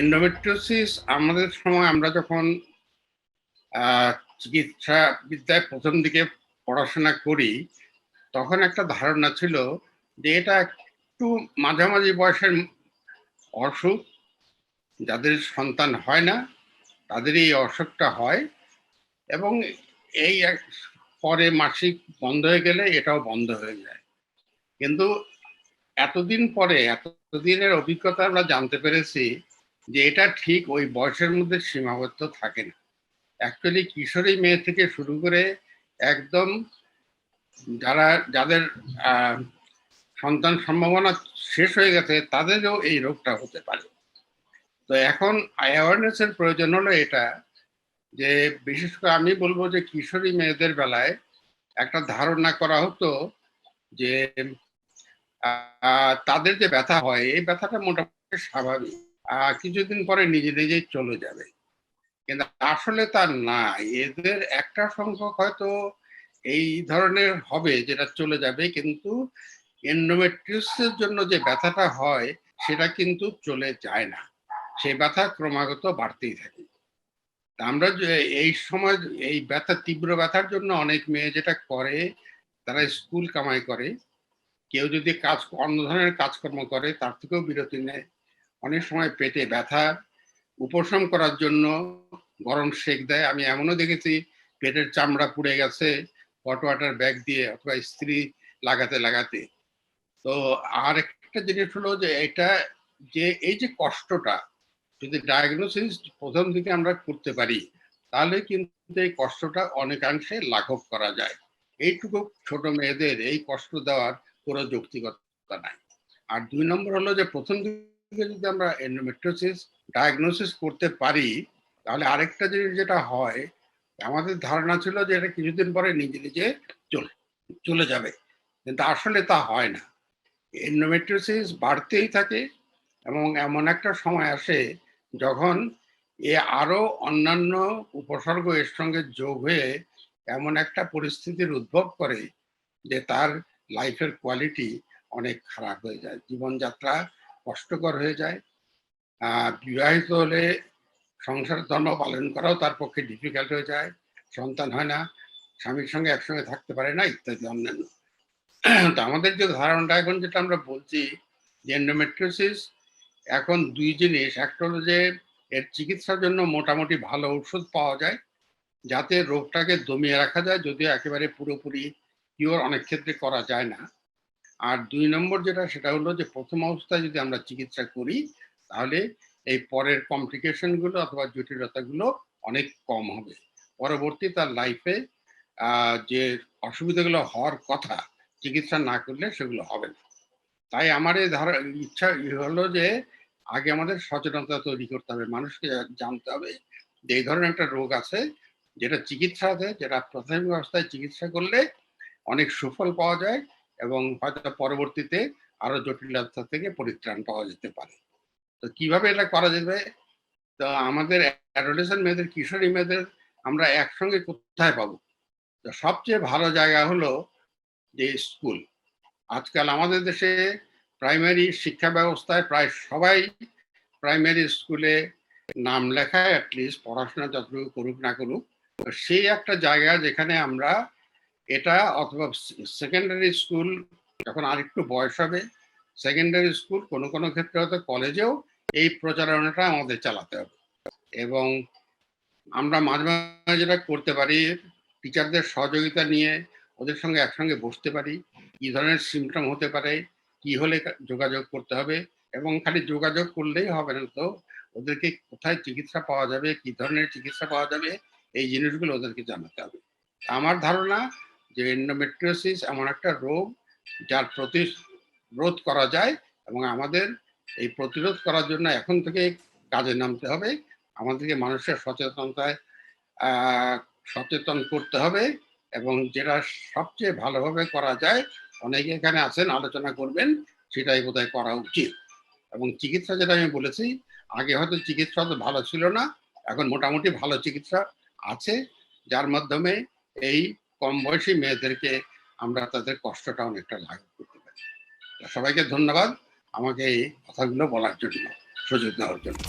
Endometriosis আমাদের সময় আমরা যখন চিকিৎসা বিদ্যায় প্রথম দিকে পড়াশোনা করি, তখন একটা ধারণা ছিল যে এটা একটু মাঝামাঝি বয়সের অসুখ, যাদের সন্তান হয় না তাদের এই অসুখটা হয় এবং এই পরে মাসিক বন্ধ হয়ে গেলে এটাও বন্ধ হয়ে যায়। কিন্তু এতদিন পরে, এতদিনের অভিজ্ঞতা আমরা জানতে পেরেছি যে এটা ঠিক ওই বয়সের মধ্যে সীমাবদ্ধ থাকে না। অ্যাকচুয়ালি কিশোরী মেয়ে থেকে শুরু করে একদম যারা, যাদের সন্তান সম্ভাবনা শেষ হয়ে গেছে, তাদেরও এই রোগটা হতে পারে। তো এখন অ্যাওয়ারনেসের প্রয়োজন হলো এটা, যে বিশেষ করে আমি বলব যে কিশোরী মেয়েদের বেলায় একটা ধারণা করা হতো যে তাদের যে ব্যথা হয়, এই ব্যথাটা মোটামুটি স্বাভাবিক। কিছুদিন পরে নিজে নিজেই চলে যাবে। কিন্তু আসলে তার না, এদের একটা সংখ্যক হয়তো এই ধরনের হবে যেটা চলে যাবে, কিন্তু এন্ডোমেট্রিয়াসের জন্য যে ব্যথাটা হয়, সেটা কিন্তু চলে যায় না। সেই ব্যথা ক্রমাগত বাড়তেই থাকে। আমরা এই সময় এই ব্যথা, তীব্র ব্যথার জন্য অনেক মেয়ে যেটা করে, তারা স্কুল কামাই করে। কেউ যদি কাজ, অন্য ধরনের কাজকর্ম করে, তার থেকেও বিরতি নেয়। অনেক সময় পেটে ব্যথা, উপশম করার জন্য গরম সেক দেয়। আমি এমনও দেখেছি, পেটের চামড়া পুড়ে গেছে হট ওয়াটার ব্যাগ দিয়ে অথবা স্ত্রী লাগাতে লাগাতে। তো আর একটা জিনিস হলো যে, এটা যে, এই যে কষ্টটা, যদি ডায়াগনোসিস প্রথম দিকে আমরা করতে পারি, তাহলে কিন্তু এই কষ্টটা অনেকাংশে লাঘব করা যায়। এইটুকু ছোট মেয়েদের এই কষ্ট দেওয়ার কোনো যৌক্তিকতা নাই। আর দুই নম্বর হলো যে, প্রথম দিকে যদি আমরা এন্ডোমেট্রোসিস ডায়াগনোসিস করতে পারি, তাহলে আরেকটা জিনিস যেটা হয়, আমাদের ধারণা ছিল যে এটা কিছুদিন পরে নিজে নিজে চলে চলে যাবে। কিন্তু আসলে তা হয় না। এন্ডোমেট্রোসিস বাড়তেই থাকে এবং এমন একটা সময় আসে যখন এ আরও অন্যান্য উপসর্গ এর সঙ্গে যোগ হয়ে এমন একটা পরিস্থিতির উদ্ভব করে যে তার লাইফের কোয়ালিটি অনেক খারাপ হয়ে যায়। জীবনযাত্রা কষ্টকর হয়ে যায়। বিবাহিত হলে সংসার ধর্ম পালন করাও তার পক্ষে ডিফিকাল্ট হয়ে যায়। সন্তান হয় না, স্বামীর সঙ্গে একসঙ্গে থাকতে পারে না, ইত্যাদি অন্যান্য। তো আমাদের যে ধারণাটা এখন যেটা আমরা বলছি, যে এন্ডোমেট্রিওসিস এখন দুই জিনিস, একটা হলো যে এর চিকিৎসার জন্য মোটামুটি ভালো ওষুধ পাওয়া যায়, যাতে রোগটাকে দমিয়ে রাখা যায়, যদিও একেবারে পুরোপুরি কিওর অনেক ক্ষেত্রে করা যায় না। আর দুই নম্বর যেটা, সেটা হলো যে প্রথম অবস্থায় যদি আমরা চিকিৎসা করি, তাহলে এই পরের কমপ্লিকেশনগুলো অথবা জটিলতাগুলো অনেক কম হবে। পরবর্তী তার লাইফে যে অসুবিধাগুলো হওয়ার কথা, চিকিৎসা না করলে সেগুলো হবে না। তাই আমার এই ধারা, ইচ্ছা হলো যে, আগে আমাদের সচেতনতা তৈরি করতে হবে, মানুষকে জানতে হবে যে এই ধরনের একটা রোগ আছে, যেটা চিকিৎসা আছে, যেটা প্রাথমিক অবস্থায় চিকিৎসা করলে অনেক সুফল পাওয়া যায় এবং হয়তো পরবর্তীতে আরও জটিলতা থেকে পরিত্রাণ পাওয়া যেতে পারে। তো কীভাবে এটা করা যাবে? তো আমাদের অ্যাডোলেশন মেয়েদের, কিশোরী মেয়েদের আমরা একসঙ্গে কোথায় পাবো? তো সবচেয়ে ভালো জায়গা হলো যে স্কুল। আজকাল আমাদের দেশে প্রাইমারি শিক্ষা ব্যবস্থায় প্রায় সবাই প্রাইমারি স্কুলে নাম লেখায়, অ্যাটলিস্ট পড়াশোনা যতটুকু করুক না করুক সেই একটা জায়গা যেখানে আমরা এটা অথবা সেকেন্ডারি স্কুল যখন আরেকটু বয়স হবে সেকেন্ডারি স্কুল কোনো কোনো ক্ষেত্রে হয়তো কলেজেও এই প্রচারণাটা আমাদের চালাতে হবে। এবং আমরা মাঝে মাঝে যেটা করতে পারি টিচারদের সহযোগিতা নিয়ে ওদের সঙ্গে একসঙ্গে বসতে পারি, কি ধরনের সিমটম হতে পারে, কি হলে যোগাযোগ করতে হবে এবং খালি যোগাযোগ করলেই হবে না তো, ওদেরকে কোথায় চিকিৎসা পাওয়া যাবে, কি ধরনের চিকিৎসা পাওয়া যাবে, এই জিনিসগুলো ওদেরকে জানাতে হবে। আমার ধারণা যে এন্ডোমেট্রিওসিস এমন একটা রোগ যার প্রতিরোধ করা যায় এবং আমাদের এই প্রতিরোধ করার জন্য এখন থেকে কাজে নামতে হবে। আমাদেরকে মানুষের সচেতনতায় সচেতন করতে হবে এবং যেটা সবচেয়ে ভালোভাবে করা যায়, অনেকে এখানে আছেন, আলোচনা করবেন, সেটাই বোধহয় করা উচিত। এবং চিকিৎসা যেটা আমি বলেছি, আগে হয়তো চিকিৎসা তো ভালো ছিল না, এখন মোটামুটি ভালো চিকিৎসা আছে, যার মাধ্যমে এই কম বয়সী মেয়েদেরকে আমরা তাদের কষ্টটা অনেকটা লাঘব করতে পারি। সবাইকে ধন্যবাদ আমাকে এই কথাগুলো বলার জন্য, সুযোগ নেওয়ার জন্য।